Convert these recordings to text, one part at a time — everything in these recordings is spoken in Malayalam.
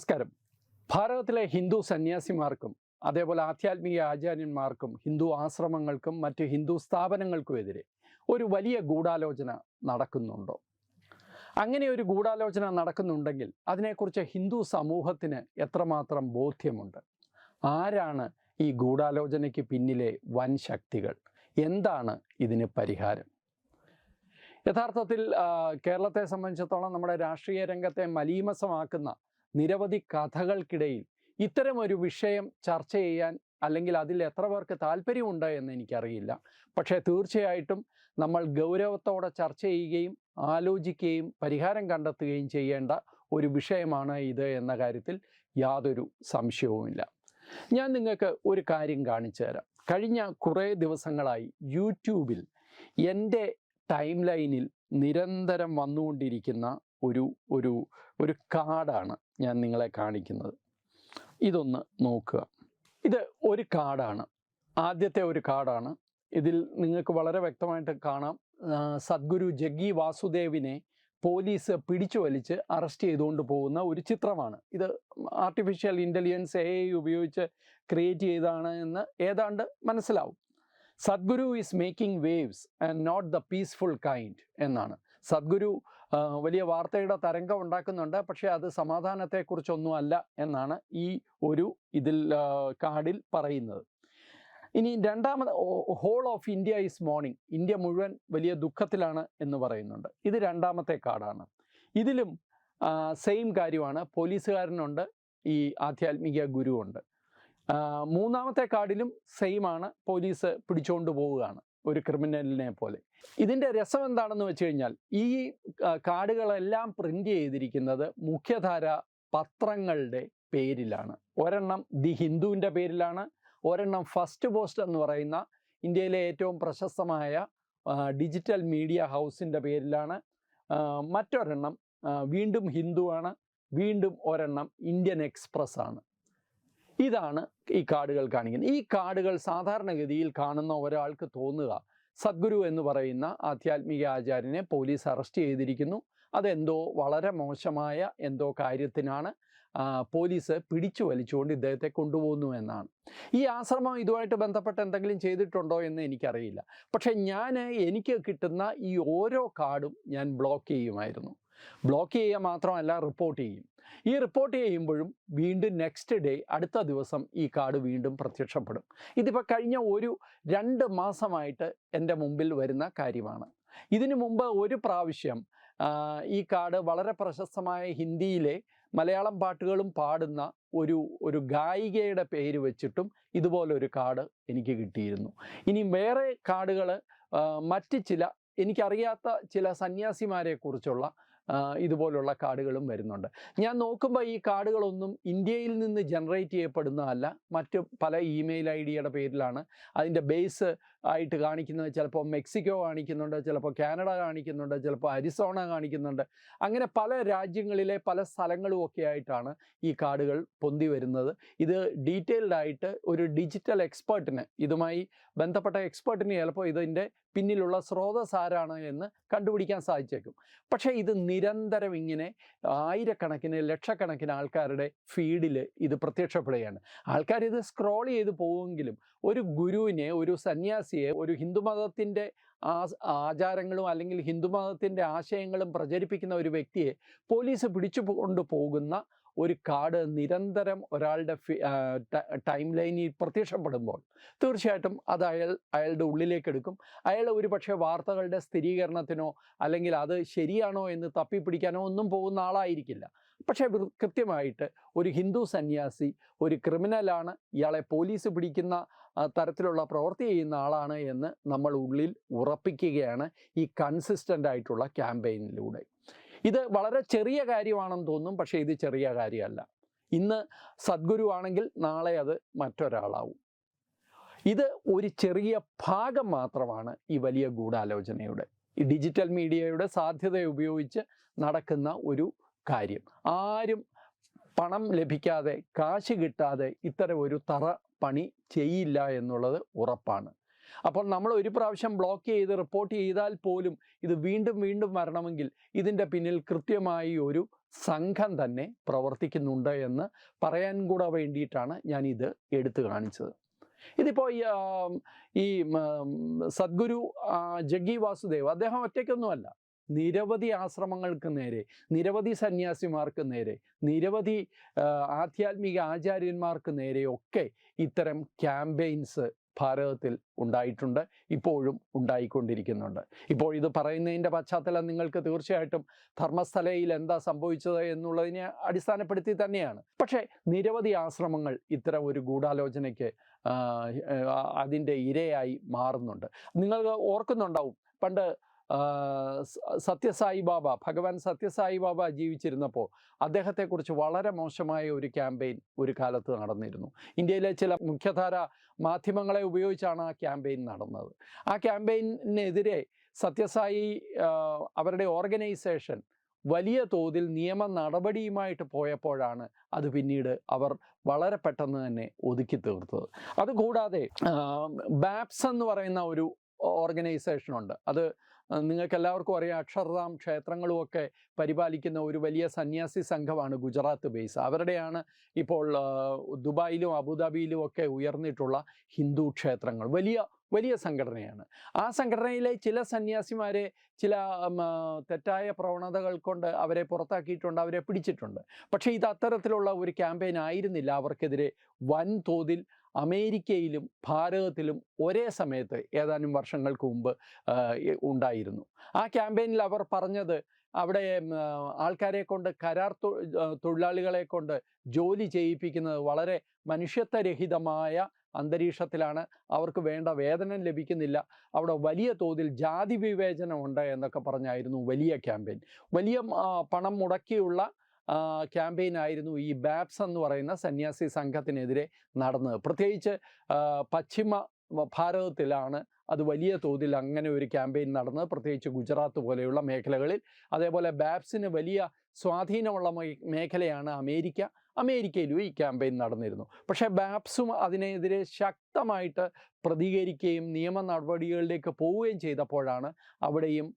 നമസ്കാരം. ഭാരതത്തിലെ ഹിന്ദു സന്യാസിമാർക്കും അതേപോലെ ആധ്യാത്മിക ആചാര്യന്മാർക്കും ഹിന്ദു ആശ്രമങ്ങൾക്കും മറ്റ് ഹിന്ദു സ്ഥാപനങ്ങൾക്കുമെതിരെ ഒരു വലിയ ഗൂഢാലോചന നടക്കുന്നുണ്ടോ? അങ്ങനെ ഒരു ഗൂഢാലോചന നടക്കുന്നുണ്ടെങ്കിൽ അതിനെക്കുറിച്ച് ഹിന്ദു സമൂഹത്തിന് എത്രമാത്രം ബോധ്യമുണ്ട്? ആരാണ് ഈ ഗൂഢാലോചനയ്ക്ക് പിന്നിലെ വൻ ശക്തികൾ? എന്താണ് ഇതിന് പരിഹാരം? യഥാർത്ഥത്തിൽ കേരളത്തെ സംബന്ധിച്ചിടത്തോളം നമ്മുടെ രാഷ്ട്രീയ രംഗത്തെ മലീമസമാക്കുന്ന നിരവധി കഥകൾക്കിടയിൽ ഇത്തരം ഒരു വിഷയം ചർച്ച ചെയ്യാൻ അല്ലെങ്കിൽ അതിൽ എത്ര പേർക്ക് താല്പര്യമുണ്ട് എന്ന് എനിക്കറിയില്ല. പക്ഷേ തീർച്ചയായിട്ടും നമ്മൾ ഗൗരവത്തോടെ ചർച്ച ചെയ്യുകയും ആലോചിക്കുകയും പരിഹാരം കണ്ടെത്തുകയും ചെയ്യേണ്ട ഒരു വിഷയമാണ് ഇത് എന്ന കാര്യത്തിൽ യാതൊരു സംശയവുമില്ല. ഞാൻ നിങ്ങൾക്ക് ഒരു കാര്യം കാണിച്ചു തരാം. കഴിഞ്ഞ കുറേ ദിവസങ്ങളായി യൂട്യൂബിൽ എന്റെ ടൈം ലൈനിൽ നിരന്തരം വന്നുകൊണ്ടിരിക്കുന്ന ഒരു ഒരു ഒരു കാടാണ് ഞാൻ നിങ്ങളെ കാണിക്കുന്നത്. ഇതൊന്ന് നോക്കുക. ഇത് ഒരു കാടാണ്. ആദ്യത്തെ ഒരു കാടാണ്. ഇതിൽ നിങ്ങൾക്ക് വളരെ വ്യക്തമായിട്ട് കാണാം. സദ്ഗുരു ജഗ്ഗി വാസുദേവിനെ പോലീസ് പിടിച്ചു വലിച്ച് അറസ്റ്റ് ചെയ്തുകൊണ്ട് പോകുന്ന ഒരു ചിത്രമാണ്. ഇത് ആർട്ടിഫിഷ്യൽ ഇന്റലിജൻസ് എ ഐ ഉപയോഗിച്ച് ക്രിയേറ്റ് ചെയ്താണ് എന്ന് ഏതാണ്ട് മനസ്സിലാവും. Sadhguru is making waves and not the peaceful kind എന്നാണ്. സദ്ഗുരു വലിയ വാർത്തയുടെ തരംഗം ഉണ്ടാക്കുന്നുണ്ട്. പക്ഷേ അത് സമാധാനത്തെക്കുറിച്ചൊന്നും അല്ല എന്നാണ് ഈ ഒരു ഇതിൽ കാർഡിൽ പറയുന്നത്. ഇനി രണ്ടാമത് whole of India is mourning. India മുഴുവൻ വലിയ ദുഃഖത്തിലാണ് എന്ന് പറയുന്നുണ്ട്. ഇത് രണ്ടാമത്തെ കാർഡാണ്. ഇതിലും സെയിം കാര്യമാണ്. പോലീസുകാരനുണ്ട് ഈ ആധ്യാത്മിക ഗുരുവുണ്ട്. മൂന്നാമത്തെ കാർഡിലും സെയിമാണ്. പോലീസ് പിടിച്ചുകൊണ്ട് പോവുകയാണ്. ഒരു ക്രിമിനലിനെ പോലെ. ഇതിന്റെ രസം എന്താണെന്ന് വെച്ച് കഴിഞ്ഞാൽ ഈ കാർഡുകളെല്ലാം പ്രിന്റ് ചെയ്തിരിക്കുന്നത് മുഖ്യധാര പത്രങ്ങളുടെ പേരിലാണ്. ഒരെണ്ണം ദി ഹിന്ദുവിന്റെ പേരിലാണ് ഒരെണ്ണം ഫസ്റ്റ് പോസ്റ്റ് എന്ന് പറയുന്ന ഇന്ത്യയിലെ ഏറ്റവും പ്രശസ്തമായ ഡിജിറ്റൽ മീഡിയ ഹൗസിന്റെ പേരിലാണ്. മറ്റൊരെണ്ണം വീണ്ടും ഹിന്ദുവാണ് വീണ്ടും ഒരെണ്ണം ഇന്ത്യൻ എക്സ്പ്രസ് ആണ് ഇതാണ് ഈ കാർഡുകൾ കാണിക്കുന്നത്. ഈ കാർഡുകൾ സാധാരണഗതിയിൽ കാണുന്ന ഒരാൾക്ക് തോന്നുക സദ്ഗുരു എന്ന് പറയുന്ന ആധ്യാത്മിക ആചാര്യനെ പോലീസ് അറസ്റ്റ് ചെയ്തിരിക്കുന്നു. അതെന്തോ വളരെ മോശമായ എന്തോ കാര്യത്തിനാണ് പോലീസ് പിടിച്ചു വലിച്ചുകൊണ്ട് ഇദ്ദേഹത്തെ കൊണ്ടുപോകുന്നു എന്നാണ്. ഈ ആശ്രമം ഇതുമായിട്ട് ബന്ധപ്പെട്ട് എന്തെങ്കിലും ചെയ്തിട്ടുണ്ടോ എന്ന് എനിക്കറിയില്ല. പക്ഷേ ഞാൻ എനിക്ക് കിട്ടുന്ന ഈ ഓരോ കാർഡും ഞാൻ ബ്ലോക്ക് ചെയ്യുമായിരുന്നു. ബ്ലോക്ക് ചെയ്യുക മാത്രമല്ല റിപ്പോർട്ട് ചെയ്യും. ഈ റിപ്പോർട്ട് ചെയ്യുമ്പോഴും വീണ്ടും നെക്സ്റ്റ് ഡേ അടുത്ത ദിവസം ഈ കാർഡ് വീണ്ടും പ്രത്യക്ഷപ്പെടും. ഇതിപ്പോൾ കഴിഞ്ഞ ഒരു രണ്ട് മാസമായിട്ട് എന്റെ മുമ്പിൽ വരുന്ന കാര്യമാണ്. ഇതിനു മുമ്പ് ഒരു പ്രാവശ്യം ഈ കാർഡ് വളരെ പ്രശസ്തമായ ഹിന്ദിയിലെ മലയാളം പാട്ടുകളും പാടുന്ന ഒരു ഒരു ഗായികയുടെ പേര് വെച്ചിട്ടും ഇതുപോലൊരു കാർഡ് എനിക്ക് കിട്ടിയിരുന്നു. ഇനി വേറെ കാർഡുകൾ മറ്റ് ചില എനിക്കറിയാത്ത ചില സന്യാസിമാരെ കുറിച്ചുള്ള ഇതുപോലുള്ള കാർഡുകളും വരുന്നുണ്ട്. ഞാൻ നോക്കുമ്പോൾ ഈ കാർഡുകളൊന്നും ഇന്ത്യയിൽ നിന്ന് ജനറേറ്റ് ചെയ്യപ്പെടുന്നതല്ല. മറ്റ് പല ഇമെയിൽ ഐ ഡിയുടെ പേരിലാണ്. അതിന്റെ ബേസ് ആയിട്ട് കാണിക്കുന്നത്. ചിലപ്പോൾ മെക്സിക്കോ കാണിക്കുന്നുണ്ട് ചിലപ്പോൾ കാനഡ കാണിക്കുന്നുണ്ട് ചിലപ്പോൾ അരിസോണ കാണിക്കുന്നുണ്ട്. അങ്ങനെ പല രാജ്യങ്ങളിലെ പല സ്ഥലങ്ങളും ഒക്കെ ആയിട്ടാണ് ഈ കാർഡുകൾ പൊന്തി വരുന്നത്. ഇത് ഡീറ്റെയിൽഡ് ആയിട്ട് ഒരു ഡിജിറ്റൽ എക്സ്പേർട്ടിന് ഇതുമായി ബന്ധപ്പെട്ട എക്സ്പേർട്ടിന് ചിലപ്പോൾ ഇതിന്റെ പിന്നിലുള്ള സ്രോതസ് ആരാണ് എന്ന് കണ്ടുപിടിക്കാൻ സാധിച്ചേക്കും. പക്ഷേ ഇത് നിരന്തരം ഇങ്ങനെ ആയിരക്കണക്കിന് ലക്ഷക്കണക്കിന് ആൾക്കാരുടെ ഫീഡിൽ ഇത് പ്രത്യക്ഷപ്പെടുകയാണ്. ആൾക്കാർ ഇത് സ്ക്രോൾ ചെയ്ത് പോവുമെങ്കിലും ഒരു ഗുരുവിനെ ഒരു സന്യാസിയെ ഒരു ഹിന്ദുമതത്തിന്റെ ആചാരങ്ങളും അല്ലെങ്കിൽ ഹിന്ദുമതത്തിന്റെ ആശയങ്ങളും പ്രചരിപ്പിക്കുന്ന ഒരു വ്യക്തിയെ പോലീസ് പിടിച്ചു കൊണ്ടുപോകുന്ന ഒരു കാർഡ് നിരന്തരം ഒരാളുടെ ടൈം ലൈനിൽ പ്രത്യക്ഷപ്പെടുമ്പോൾ തീർച്ചയായിട്ടും അത് അയാൾ അയാളുടെ ഉള്ളിലേക്ക് എടുക്കും. അയാൾ ഒരുപക്ഷെ വാർത്തകളുടെ സ്ഥിരീകരണത്തിനോ അല്ലെങ്കിൽ അത് ശരിയാണോ എന്ന് തപ്പിപ്പിടിക്കാനോ ഒന്നും പോകുന്ന ആളായിരിക്കില്ല. പക്ഷേ കൃത്യമായിട്ട് ഒരു ഹിന്ദു സന്യാസി ഒരു ക്രിമിനലാണ് ഇയാളെ പോലീസ് പിടിക്കുന്ന തരത്തിലുള്ള പ്രവൃത്തി ചെയ്യുന്ന ആളാണ് എന്ന് നമ്മൾ ഉള്ളിൽ ഉറപ്പിക്കുകയാണ് ഈ കൺസിസ്റ്റന്റ് ആയിട്ടുള്ള ക്യാമ്പയിനിലൂടെ ഇത് വളരെ ചെറിയ കാര്യമാണെന്ന് തോന്നും പക്ഷേ ഇത് ചെറിയ കാര്യമല്ല. ഇന്ന് സദ്ഗുരു ആണെങ്കിൽ നാളെ അത് മറ്റൊരാളാവും. ഇത് ഒരു ചെറിയ ഭാഗം മാത്രമാണ് ഈ വലിയ ഗൂഢാലോചനയുടെ. ഈ ഡിജിറ്റൽ മീഡിയയുടെ സാധ്യത ഉപയോഗിച്ച് നടക്കുന്ന ഒരു കാര്യം. ആരും പണം ലഭിക്കാതെ കാശ് കിട്ടാതെ ഇത്തരം ഒരു തറ പണി ചെയ്യില്ല എന്നുള്ളത് ഉറപ്പാണ്. അപ്പോൾ നമ്മൾ ഒരു പ്രാവശ്യം ബ്ലോക്ക് ചെയ്ത് റിപ്പോർട്ട് ചെയ്താൽ പോലും ഇത് വീണ്ടും വീണ്ടും വരണമെങ്കിൽ ഇതിന്റെ പിന്നിൽ കൃത്യമായി ഒരു സംഘം തന്നെ പ്രവർത്തിക്കുന്നുണ്ട് എന്ന് പറയാൻ കൂടെ വേണ്ടിയിട്ടാണ് ഞാൻ ഇത് എടുത്തു കാണിച്ചത്. ഇതിപ്പോൾ ഈ സദ്ഗുരു ജഗ്ഗി വാസുദേവ് അദ്ദേഹം ഒറ്റയ്ക്കൊന്നുമല്ല. നിരവധി ആശ്രമങ്ങൾക്ക് നേരെ നിരവധി സന്യാസിമാർക്ക് നേരെ നിരവധി ആധ്യാത്മിക ആചാര്യന്മാർക്ക് നേരെയൊക്കെ ഇത്തരം ക്യാമ്പയിൻസ് ഭാരതത്തിൽ ഉണ്ടായിട്ടുണ്ട് ഇപ്പോഴും ഉണ്ടായിക്കൊണ്ടിരിക്കുന്നുണ്ട്. ഇപ്പോൾ ഇത് പറയുന്നതിന്റെ പശ്ചാത്തലം നിങ്ങൾക്ക് തീർച്ചയായിട്ടും ധർമ്മസ്ഥലയിൽ എന്താ സംഭവിച്ചത് എന്നുള്ളതിനെ അടിസ്ഥാനപ്പെടുത്തി തന്നെയാണ്. പക്ഷേ നിരവധി ആശ്രമങ്ങൾ ഇത്തരം ഒരു ഗൂഢാലോചനയ്ക്ക് അതിന്റെ ഇരയായി മാറുന്നുണ്ട്. നിങ്ങൾ ഓർക്കുന്നുണ്ടാവും പണ്ട് സത്യസായി ബാബ ഭഗവാൻ സത്യസായി ബാബ ജീവിച്ചിരുന്നപ്പോൾ അദ്ദേഹത്തെക്കുറിച്ച് വളരെ മോശമായ ഒരു ക്യാമ്പയിൻ ഒരു കാലത്ത് നടന്നിരുന്നു. ഇന്ത്യയിലെ ചില മുഖ്യധാര മാധ്യമങ്ങളെ ഉപയോഗിച്ചാണ് ആ ക്യാമ്പയിൻ നടന്നത്. ആ ക്യാമ്പയിനെതിരെ സത്യസായി അവരുടെ ഓർഗനൈസേഷൻ വലിയ തോതിൽ നിയമ നടപടിയുമായിട്ട് പോയപ്പോഴാണ് അത് പിന്നീട് അവർ വളരെ പെട്ടെന്ന് തന്നെ ഒതുക്കി തീർത്തത്. അതുകൂടാതെ ബാപ്സ് എന്ന് പറയുന്ന ഒരു ഓർഗനൈസേഷനുണ്ട്. അത് നിങ്ങൾക്ക് എല്ലാവർക്കും അറിയാം അക്ഷർധാം ക്ഷേത്രങ്ങളുമൊക്കെ പരിപാലിക്കുന്ന ഒരു വലിയ സന്യാസി സംഘമാണ് ഗുജറാത്ത് ബേസ്. അവരുടെയാണ് ഇപ്പോൾ ദുബായിലും അബുദാബിയിലും ഒക്കെ ഉയർന്നിട്ടുള്ള ഹിന്ദു ക്ഷേത്രങ്ങൾ. വലിയ വലിയ സംഘടനയാണ്. ആ സംഘടനയിലെ ചില സന്യാസിമാരെ ചില തെറ്റായ പ്രവണതകൾ കൊണ്ട് അവരെ പുറത്താക്കിയിട്ടുണ്ട് അവരെ പിടിച്ചിട്ടുണ്ട്. പക്ഷേ ഇത് അത്തരത്തിലുള്ള ഒരു ക്യാമ്പയിൻ ആയിരുന്നില്ല അവർക്കെതിരെ വൻതോതിൽ അമേരിക്കയിലും ഭാരതത്തിലും ഒരേ സമയത്ത് ഏതാനും വർഷങ്ങൾക്ക് മുമ്പ് ഉണ്ടായിരുന്നു. ആ ക്യാമ്പയിനിൽ അവർ പറഞ്ഞത് അവിടെ ആൾക്കാരെ കൊണ്ട് കരാർ തൊഴിലാളികളെ കൊണ്ട് ജോലി ചെയ്യിപ്പിക്കുന്നത് വളരെ മനുഷ്യത്വരഹിതമായ അന്തരീക്ഷത്തിലാണ്. അവർക്ക് വേണ്ട വേതനം ലഭിക്കുന്നില്ല. അവിടെ വലിയ തോതിൽ ജാതി വിവേചനമുണ്ട് എന്നൊക്കെ പറഞ്ഞായിരുന്നു വലിയ ക്യാമ്പയിൻ. വലിയ പണം മുടക്കിയുള്ള ക്യാമ്പയിൻ ആയിരുന്നു ഈ ബാപ്സ് എന്ന് പറയുന്ന സന്യാസി സംഘത്തിനെതിരെ നടന്നത്. പ്രത്യേകിച്ച് പശ്ചിമ ഭാരതത്തിലാണ് അത് വലിയ തോതിൽ അങ്ങനെ ഒരു ക്യാമ്പയിൻ നടന്നത്. പ്രത്യേകിച്ച് ഗുജറാത്ത് പോലെയുള്ള മേഖലകളിൽ. അതേപോലെ ബാപ്സിന് വലിയ സ്വാധീനമുള്ള മേഖലയാണ് അമേരിക്ക. അമേരിക്കയിലും ഈ ക്യാമ്പയിൻ നടന്നിരുന്നു. പക്ഷേ ബാപ്സും അതിനെതിരെ ശക്തമായിട്ട് പ്രതികരിക്കുകയും നിയമ നടപടികളിലേക്ക് പോവുകയും ചെയ്തപ്പോഴാണ് അവിടെയും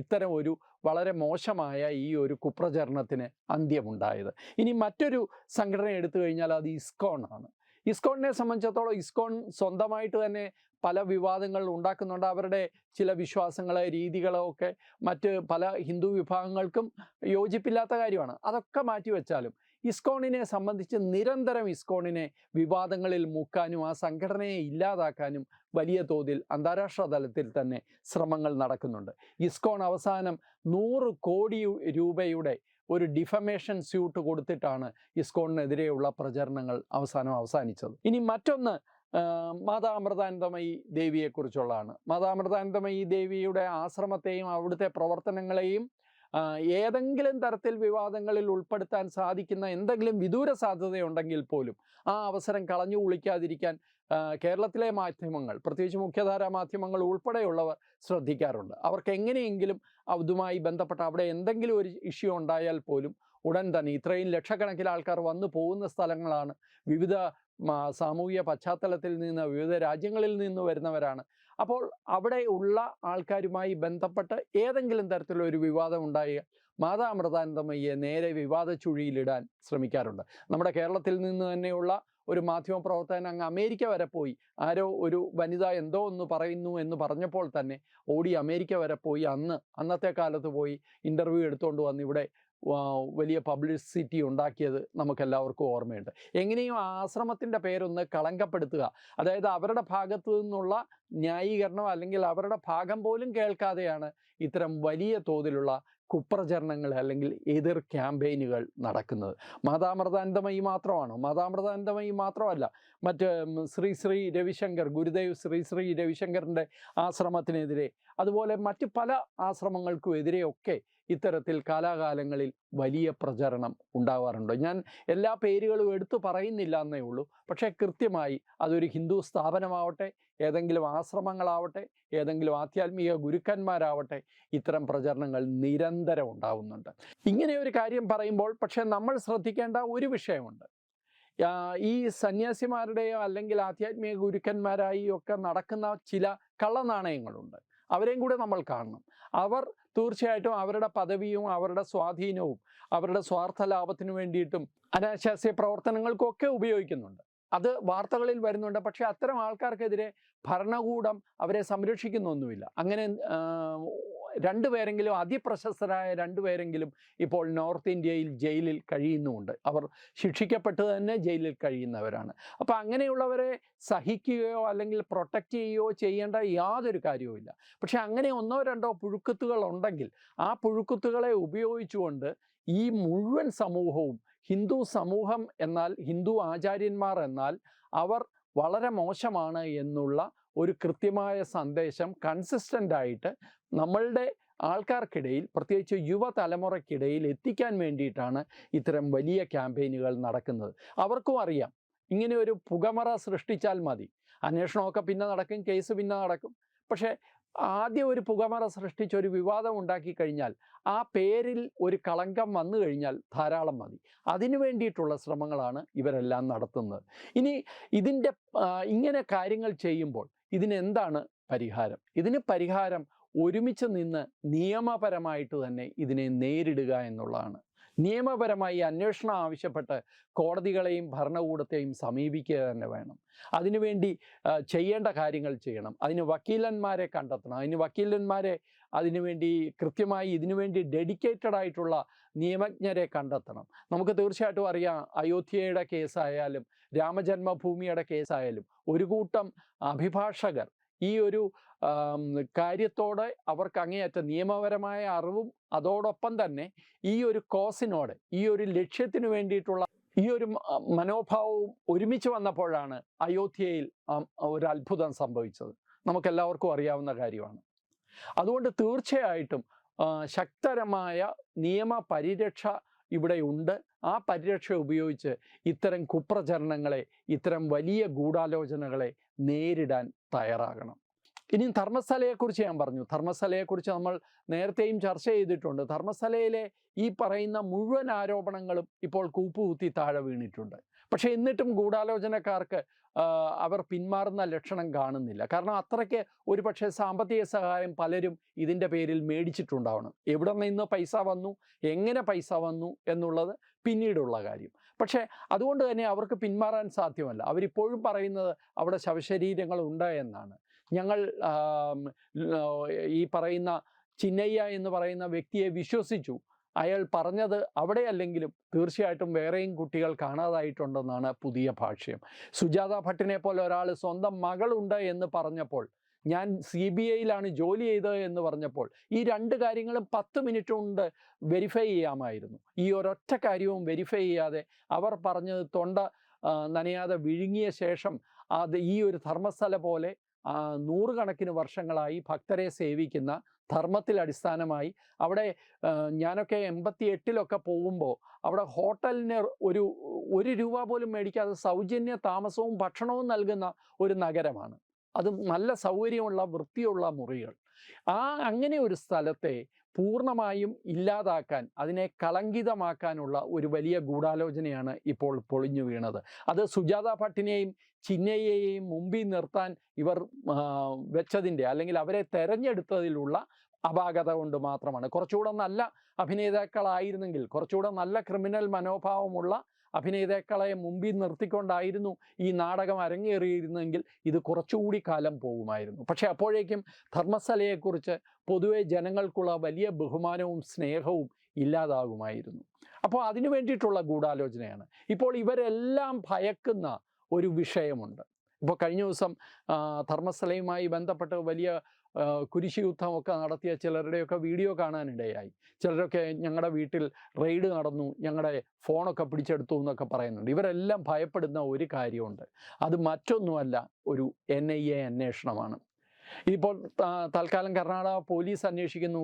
ഇത്തരം ഒരു വളരെ മോശമായ ഈ ഒരു കുപ്രചരണത്തിന് അന്ത്യമുണ്ടായത്. ഇനി മറ്റൊരു സംഘടന എടുത്തു കഴിഞ്ഞാൽ അത് ഇസ്കോൺ ആണ്. ഇസ്കോണിനെ സംബന്ധിച്ചിടത്തോളം ഇസ്കോൺ സ്വന്തമായിട്ട് തന്നെ പല വിവാദങ്ങൾ ഉണ്ടാക്കുന്നുണ്ട്. അവരുടെ ചില വിശ്വാസങ്ങളെ രീതികളോ ഒക്കെ മറ്റ് പല ഹിന്ദു വിഭാഗങ്ങൾക്കും യോജിപ്പില്ലാത്ത കാര്യമാണ്. അതൊക്കെ മാറ്റിവെച്ചാലും ഇസ്കോണിനെ സംബന്ധിച്ച് നിരന്തരം ഇസ്കോണിനെ വിവാദങ്ങളിൽ മുക്കാനും ആ സംഘടനയെ ഇല്ലാതാക്കാനും വലിയ തോതിൽ അന്താരാഷ്ട്ര തലത്തിൽ തന്നെ ശ്രമങ്ങൾ നടക്കുന്നുണ്ട്. ഇസ്കോൺ അവസാനം നൂറ് കോടി രൂപയുടെ ഒരു ഡിഫമേഷൻ സ്യൂട്ട് കൊടുത്തിട്ടാണ് ഇസ്കോണിനെതിരെയുള്ള പ്രചരണങ്ങൾ അവസാനം അവസാനിച്ചത്. ഇനി മറ്റൊന്ന് മാതാ അമൃതാനന്ദമയി ദേവിയെക്കുറിച്ചുള്ളതാണ്. മാതാ അമൃതാനന്ദമയി ദേവിയുടെ ആശ്രമത്തെയും അവിടുത്തെ പ്രവർത്തനങ്ങളെയും ഏതെങ്കിലും തരത്തിൽ വിവാദങ്ങളിൽ ഉൾപ്പെടുത്താൻ സാധിക്കുന്ന എന്തെങ്കിലും വിദൂര സാധ്യതയുണ്ടെങ്കിൽ പോലും ആ അവസരം കളഞ്ഞു കുളിക്കാതിരിക്കാൻ കേരളത്തിലെ മാധ്യമങ്ങൾ പ്രത്യേകിച്ച് മുഖ്യധാരാ മാധ്യമങ്ങൾ ഉൾപ്പെടെയുള്ളവർ ശ്രദ്ധിക്കാറുണ്ട്. അവർക്ക് എങ്ങനെയെങ്കിലും അതുമായി ബന്ധപ്പെട്ട അവിടെ എന്തെങ്കിലും ഒരു ഇഷ്യൂ ഉണ്ടായാൽ പോലും ഉടൻ തന്നെ. ഇത്രയും ലക്ഷക്കണക്കിന് ആൾക്കാർ വന്നു പോകുന്ന സ്ഥലങ്ങളാണ്. വിവിധ സാമൂഹിക പശ്ചാത്തലത്തിൽ നിന്ന് വിവിധ രാജ്യങ്ങളിൽ നിന്ന് വരുന്നവരാണ്. അപ്പോൾ അവിടെ ഉള്ള ആൾക്കാരുമായി ബന്ധപ്പെട്ട് ഏതെങ്കിലും തരത്തിലുള്ള ഒരു വിവാദം ഉണ്ടായ മാതാ അമൃതാനന്ദമയ്യെ നേരെ വിവാദ ചുഴിയിലിടാൻ ശ്രമിക്കാറുണ്ട്. നമ്മുടെ കേരളത്തിൽ നിന്ന് തന്നെയുള്ള ഒരു മാധ്യമ പ്രവർത്തകൻ അങ്ങ് അമേരിക്ക വരെ പോയി. ആരോ ഒരു വനിത എന്തോ ഒന്ന് പറയുന്നു എന്ന് പറഞ്ഞപ്പോൾ തന്നെ ഓടി അമേരിക്ക വരെ പോയി. അന്ന് അന്നത്തെ കാലത്ത് പോയി. ഇന്റർവ്യൂ എടുത്തുകൊണ്ട് വന്ന് ഇവിടെ വലിയ പബ്ലിസിറ്റി ഉണ്ടാക്കിയത് നമുക്കെല്ലാവർക്കും ഓർമ്മയുണ്ട്. എങ്ങനെയും ആശ്രമത്തിന്റെ പേരൊന്ന് കളങ്കപ്പെടുത്തുക. അതായത് അവരുടെ ഭാഗത്തു നിന്നുള്ള ന്യായീകരണം അല്ലെങ്കിൽ അവരുടെ ഭാഗം പോലും കേൾക്കാതെയാണ് ഇത്തരം വലിയ തോതിലുള്ള കുപ്രചരണങ്ങൾ അല്ലെങ്കിൽ എതിർ ക്യാമ്പയിനുകൾ നടക്കുന്നത്. മാതാമൃതാനന്ദമയി മാത്രമാണ്? മാതാമൃതാനന്ദമയി മാത്രമല്ല മറ്റ് ശ്രീ ശ്രീ രവിശങ്കർ ഗുരുദേവ് ശ്രീ ശ്രീ രവിശങ്കറിന്റെ ആശ്രമത്തിനെതിരെ അതുപോലെ മറ്റ് പല ആശ്രമങ്ങൾക്കും എതിരെയൊക്കെ ഇത്തരത്തിൽ കാലാകാലങ്ങളിൽ വലിയ പ്രചരണം ഉണ്ടാവാറുണ്ട്. ഞാൻ എല്ലാ പേരുകളും എടുത്തു പറയുന്നില്ല എന്നേ ഉള്ളൂ. പക്ഷേ കൃത്യമായി അതൊരു ഹിന്ദു സ്ഥാപനമാവട്ടെ ഏതെങ്കിലും ആശ്രമങ്ങളാവട്ടെ ഏതെങ്കിലും ആധ്യാത്മിക ഗുരുക്കന്മാരാവട്ടെ ഇത്തരം പ്രചരണങ്ങൾ നിരന്തരം ഉണ്ടാവുന്നുണ്ട്. ഇങ്ങനെ ഒരു കാര്യം പറയുമ്പോൾ പക്ഷേ നമ്മൾ ശ്രദ്ധിക്കേണ്ട ഒരു വിഷയമുണ്ട്. ഈ സന്യാസിമാരുടെയോ അല്ലെങ്കിൽ ആധ്യാത്മിക ഗുരുക്കന്മാരായി ഒക്കെ നടക്കുന്ന ചില കള്ളനാണയങ്ങളുണ്ട്. അവരെയും കൂടെ നമ്മൾ കാണണം. അവർ തീർച്ചയായിട്ടും അവരുടെ പദവിയും അവരുടെ സ്വാധീനവും അവരുടെ സ്വാർത്ഥ ലാഭത്തിനു വേണ്ടിയിട്ടും അനാശാസ്യ പ്രവർത്തനങ്ങൾക്കൊക്കെ ഉപയോഗിക്കുന്നുണ്ട്. അത് വാർത്തകളിൽ വരുന്നുണ്ട്. പക്ഷേ അത്തരം ആൾക്കാർക്കെതിരെ ഭരണകൂടം അവരെ സംരക്ഷിക്കുന്നൊന്നുമില്ല. അങ്ങനെ രണ്ടുപേരെങ്കിലും അതിപ്രശസ്തരായ രണ്ടുപേരെങ്കിലും ഇപ്പോൾ നോർത്ത് ഇന്ത്യയിൽ ജയിലിൽ കഴിയുന്നുമുണ്ട്. അവർ ശിക്ഷിക്കപ്പെട്ട് തന്നെ ജയിലിൽ കഴിയുന്നവരാണ്. അപ്പോൾ അങ്ങനെയുള്ളവരെ സഹിക്കുകയോ അല്ലെങ്കിൽ പ്രൊട്ടക്റ്റ് ചെയ്യുകയോ ചെയ്യേണ്ട യാതൊരു കാര്യവുമില്ല പക്ഷേ അങ്ങനെ ഒന്നോ രണ്ടോ പുഴുക്കുത്തുകൾ ഉണ്ടെങ്കിൽ ആ പുഴുക്കുത്തുകളെ ഉപയോഗിച്ചുകൊണ്ട് ഈ മുഴുവൻ സമൂഹവും ഹിന്ദു സമൂഹം എന്നാൽ ഹിന്ദു ആചാര്യന്മാർ എന്നാൽ അവർ വളരെ മോശമാണ് എന്നുള്ള ഒരു കൃത്യമായ സന്ദേശം കൺസിസ്റ്റന്റ് ആയിട്ട് നമ്മളുടെ ആൾക്കാർക്കിടയിൽ പ്രത്യേകിച്ച് യുവതലമുറയ്ക്കിടയിൽ എത്തിക്കാൻ വേണ്ടിയിട്ടാണ് ഇത്തരം വലിയ ക്യാമ്പയിനുകൾ നടക്കുന്നത്. അവർക്കും അറിയാം ഇങ്ങനെ ഒരു പുകമറ സൃഷ്ടിച്ചാൽ മതി. അന്വേഷണമൊക്കെ പിന്നെ നടക്കും കേസ് പിന്നെ നടക്കും. പക്ഷേ ആദ്യം ഒരു പുകമറ സൃഷ്ടിച്ച് ഒരു വിവാദം ഉണ്ടാക്കി കഴിഞ്ഞാൽ ആ പേരിൽ ഒരു കളങ്കം വന്നു കഴിഞ്ഞാൽ ധാരാളം മതി. അതിനു വേണ്ടിയിട്ടുള്ള ശ്രമങ്ങളാണ് ഇവരെല്ലാം നടത്തുന്നത്. ഇനി ഇതിന്റെ ഇങ്ങനെ കാര്യങ്ങൾ ചെയ്യുമ്പോൾ ഇതിനെന്താണ് പരിഹാരം? ഇതിന് പരിഹാരം ഒരുമിച്ച് നിന്ന് നിയമപരമായിട്ട് തന്നെ ഇതിനെ നേരിടുക എന്നുള്ളതാണ്. നിയമപരമായി അന്വേഷണം ആവശ്യപ്പെട്ട് കോടതികളെയും ഭരണകൂടത്തെയും സമീപിക്കുക തന്നെ വേണം. അതിനുവേണ്ടി ചെയ്യേണ്ട കാര്യങ്ങൾ ചെയ്യണം. അതിന് വക്കീലന്മാരെ കണ്ടെത്തണം. അതിന് വക്കീലന്മാരെ അതിനുവേണ്ടി കൃത്യമായി ഇതിനുവേണ്ടി ഡെഡിക്കേറ്റഡ് ആയിട്ടുള്ള നിയമജ്ഞരെ കണ്ടെത്തണം. നമുക്ക് തീർച്ചയായിട്ടും അറിയാം അയോധ്യയുടെ കേസായാലും രാമജന്മഭൂമിയുടെ കേസായാലും ഒരു കൂട്ടം അഭിഭാഷകർ ഈ ഒരു കാര്യത്തോടെ അവർക്ക് അങ്ങേയറ്റ നിയമപരമായ അറിവും അതോടൊപ്പം തന്നെ ഈ ഒരു കോസിനോട് ഈ ഒരു ലക്ഷ്യത്തിന് വേണ്ടിയിട്ടുള്ള ഈ ഒരു മനോഭാവവും ഒരുമിച്ച് വന്നപ്പോഴാണ് അയോധ്യയിൽ ഒരു അത്ഭുതം സംഭവിച്ചത്. നമുക്കെല്ലാവർക്കും അറിയാവുന്ന കാര്യമാണ്. അതുകൊണ്ട് തീർച്ചയായിട്ടും ശക്തരമായ നിയമ പരിരക്ഷ ഇവിടെ ഉണ്ട്. ആ പരിരക്ഷ ഉപയോഗിച്ച് ഇത്തരം കുപ്രചരണങ്ങളെ ഇത്തരം വലിയ ഗൂഢാലോചനകളെ നേരിടാൻ തയ്യാറാകണം. ഇനി ധർമ്മസ്ഥലയെക്കുറിച്ച് ഞാൻ പറഞ്ഞു. ധർമ്മസ്ഥലയെക്കുറിച്ച് നമ്മൾ നേരത്തെയും ചർച്ച ചെയ്തിട്ടുണ്ട്. ധർമ്മസ്ഥലയിലെ ഈ പറയുന്ന മുഴുവൻ ആരോപണങ്ങളും ഇപ്പോൾ കൂപ്പുകുത്തി താഴെ വീണിട്ടുണ്ട്. പക്ഷേ എന്നിട്ടും ഗൂഢാലോചനക്കാർക്ക് അവർ പിന്മാറുന്ന ലക്ഷണം കാണുന്നില്ല. കാരണം അത്രയ്ക്ക് ഒരു പക്ഷേ സാമ്പത്തിക സഹായം പലരും ഇതിന്റെ പേരിൽ മേടിച്ചിട്ടുണ്ടാവണം. എവിടെ നിന്ന് പൈസ വന്നു? എങ്ങനെ പൈസ വന്നു? എന്നുള്ളത് പിന്നീടുള്ള കാര്യം. പക്ഷേ അതുകൊണ്ട് തന്നെ അവർക്ക് പിന്മാറാൻ സാധ്യമല്ല. അവരിപ്പോഴും പറയുന്നത് അവിടെ ശവശരീരങ്ങൾ ഉണ്ട് എന്നാണ്. ഞങ്ങൾ ഈ പറയുന്ന ചിന്നയ്യ എന്ന് പറയുന്ന വ്യക്തിയെ വിശ്വസിച്ചു. അയാൾ പറഞ്ഞത് അവിടെയല്ലെങ്കിലും തീർച്ചയായിട്ടും വേറെയും കുട്ടികൾ കാണാതായിട്ടുണ്ടെന്നാണ് പുതിയ ഭാഷ്യം. സുജാത ഭട്ടിനെ പോലെ ഒരാൾ സ്വന്തം മകളുണ്ട് എന്ന് പറഞ്ഞപ്പോൾ ഞാൻ സി ബി ഐയിലാണ് ജോലി ചെയ്തത് എന്ന് പറഞ്ഞപ്പോൾ ഈ രണ്ട് കാര്യങ്ങളും പത്ത് മിനിറ്റ് കൊണ്ട് വെരിഫൈ ചെയ്യാമായിരുന്നു. ഈ ഒരൊറ്റ കാര്യവും വെരിഫൈ ചെയ്യാതെ അവർ പറഞ്ഞത് തൊണ്ട നനയാതെ വിഴുങ്ങിയ ശേഷം അത് ഈ ഒരു ധർമ്മസ്ഥല പോലെ നൂറുകണക്കിന് വർഷങ്ങളായി ഭക്തരെ സേവിക്കുന്ന ധർമ്മത്തിൽ അടിസ്ഥാനമായി അവിടെ ഞാനൊക്കെ എൺപത്തി എട്ടിലൊക്കെ പോകുമ്പോൾ അവിടെ ഹോട്ടലിന് ഒരു ഒരു രൂപ പോലും മേടിക്കാതെ സൗജന്യ താമസവും ഭക്ഷണവും നൽകുന്ന ഒരു നഗരമാണ്. അത് നല്ല സൗകര്യമുള്ള വൃത്തിയുള്ള മുറികൾ. ആ അങ്ങനെ ഒരു സ്ഥലത്തെ പൂർണമായും ഇല്ലാതാക്കാൻ അതിനെ കളങ്കിതമാക്കാനുള്ള ഒരു വലിയ ഗൂഢാലോചനയാണ് ഇപ്പോൾ പൊളിഞ്ഞു വീണത്. അത് സുജാത ഭട്ടിനെയും ചിന്നയ്യയെയും മുമ്പിൽ നിർത്താൻ ഇവർ വെച്ചതിന്റെ അല്ലെങ്കിൽ അവരെ തെരഞ്ഞെടുത്തതിലുള്ള അപാകത കൊണ്ട് മാത്രമാണ്. കുറച്ചുകൂടെ നല്ല അഭിനേതാക്കളായിരുന്നെങ്കിൽ കുറച്ചുകൂടെ നല്ല ക്രിമിനൽ മനോഭാവമുള്ള അഭിനേതാക്കളെ മുമ്പിൽ നിർത്തിക്കൊണ്ടായിരുന്നു ഈ നാടകം അരങ്ങേറിയിരുന്നെങ്കിൽ ഇത് കുറച്ചുകൂടി കാലം പോകുമായിരുന്നു. പക്ഷേ അപ്പോഴേക്കും ധർമ്മസ്ഥലയെക്കുറിച്ച് പൊതുവെ ജനങ്ങൾക്കുള്ള വലിയ ബഹുമാനവും സ്നേഹവും ഇല്ലാതാകുമായിരുന്നു. അപ്പോൾ അതിനു വേണ്ടിയിട്ടുള്ള ഗൂഢാലോചനയാണ്. ഇപ്പോൾ ഇവരെല്ലാം ഭയക്കുന്ന ഒരു വിഷയമുണ്ട്. ഇപ്പോൾ കഴിഞ്ഞ ദിവസം ധർമ്മസ്ഥലയുമായി ബന്ധപ്പെട്ട് വലിയ കുരിശ് യുദ്ധമൊക്കെ നടത്തിയ ചിലരുടെയൊക്കെ വീഡിയോ കാണാനിടയായി. ചിലരൊക്കെ ഞങ്ങളുടെ വീട്ടിൽ റെയ്ഡ് നടന്നു ഞങ്ങളുടെ ഫോണൊക്കെ പിടിച്ചെടുത്തു എന്നൊക്കെ പറയുന്നുണ്ട്. ഇവരെല്ലാം ഭയപ്പെടുന്ന ഒരു കാര്യമുണ്ട്. അത് മറ്റൊന്നുമല്ല ഒരു എൻ ഐ എ അന്വേഷണമാണ്. ഇപ്പോൾ തൽക്കാലം കർണാടക പോലീസ് അന്വേഷിക്കുന്നു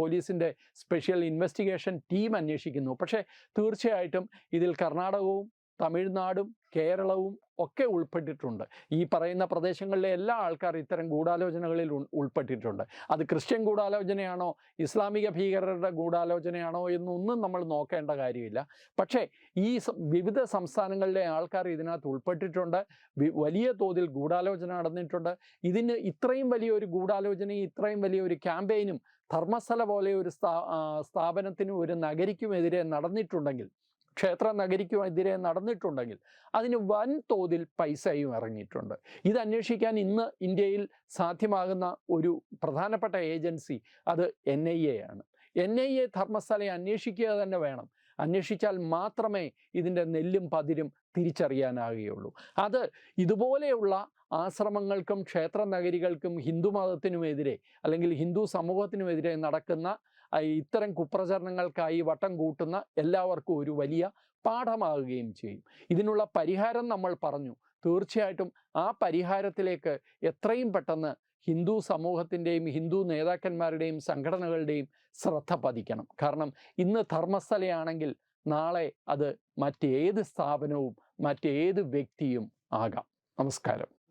പോലീസിന്റെ സ്പെഷ്യൽ ഇൻവെസ്റ്റിഗേഷൻ ടീം അന്വേഷിക്കുന്നു. പക്ഷേ തീർച്ചയായിട്ടും ഇതിൽ കർണാടകവും തമിഴ്നാടും കേരളവും ഒക്കെ ഉൾപ്പെട്ടിട്ടുണ്ട്. ഈ പറയുന്ന പ്രദേശങ്ങളിലെ എല്ലാ ആൾക്കാർ ഇത്തരം ഗൂഢാലോചനകളിൽ ഉൾപ്പെട്ടിട്ടുണ്ട്. അത് ക്രിസ്ത്യൻ ഗൂഢാലോചനയാണോ ഇസ്ലാമിക ഭീകരരുടെ ഗൂഢാലോചനയാണോ എന്നൊന്നും നമ്മൾ നോക്കേണ്ട കാര്യമില്ല. പക്ഷേ ഈ വിവിധ സംസ്ഥാനങ്ങളിലെ ആൾക്കാർ ഇതിനകത്ത് ഉൾപ്പെട്ടിട്ടുണ്ട്. വലിയ തോതിൽ ഗൂഢാലോചന നടന്നിട്ടുണ്ട്. ഇതിന് ഇത്രയും വലിയൊരു ഗൂഢാലോചനയും ഇത്രയും വലിയൊരു ക്യാമ്പയിനും ധർമ്മസ്ഥല പോലെ ഒരു സ്ഥാ സ്ഥാപനത്തിനും ഒരു നഗരിക്കുമെതിരെ നടന്നിട്ടുണ്ടെങ്കിൽ ക്ഷേത്ര നഗരിക്കുമെതിരെ നടന്നിട്ടുണ്ടെങ്കിൽ അതിന് വൻ തോതിൽ പൈസയും ഇറങ്ങിയിട്ടുണ്ട്. ഇത് അന്വേഷിക്കാൻ ഇന്ന് ഇന്ത്യയിൽ സാധ്യമാകുന്ന ഒരു പ്രധാനപ്പെട്ട ഏജൻസി അത് എൻ ഐ എ ആണ്. എൻ ഐ എ ധർമ്മസ്ഥലയെ അന്വേഷിക്കുക തന്നെ വേണം. അന്വേഷിച്ചാൽ മാത്രമേ ഇതിന്റെ നെല്ലും പതിരും തിരിച്ചറിയാനാകുകയുള്ളൂ. അത് ഇതുപോലെയുള്ള ആശ്രമങ്ങൾക്കും ക്ഷേത്ര നഗരികൾക്കും ഹിന്ദു മതത്തിനുമെതിരെ അല്ലെങ്കിൽ ഹിന്ദു സമൂഹത്തിനുമെതിരെ നടക്കുന്ന ഇത്തരം കുപ്രചരണങ്ങൾക്കായി വട്ടം കൂട്ടുന്ന എല്ലാവർക്കും ഒരു വലിയ പാഠമാകുകയും ചെയ്യും. ഇതിനുള്ള പരിഹാരം നമ്മൾ പറഞ്ഞു. തീർച്ചയായിട്ടും ആ പരിഹാരത്തിലേക്ക് എത്രയും പെട്ടെന്ന് ഹിന്ദു സമൂഹത്തിന്റെയും ഹിന്ദു നേതാക്കന്മാരുടെയും സംഘടനകളുടെയും ശ്രദ്ധ പതിക്കണം. കാരണം ഇന്ന് ധർമ്മസ്ഥലയാണെങ്കിൽ നാളെ അത് മറ്റേത് സ്ഥാപനവും മറ്റേത് വ്യക്തിയും ആകാം. നമസ്കാരം.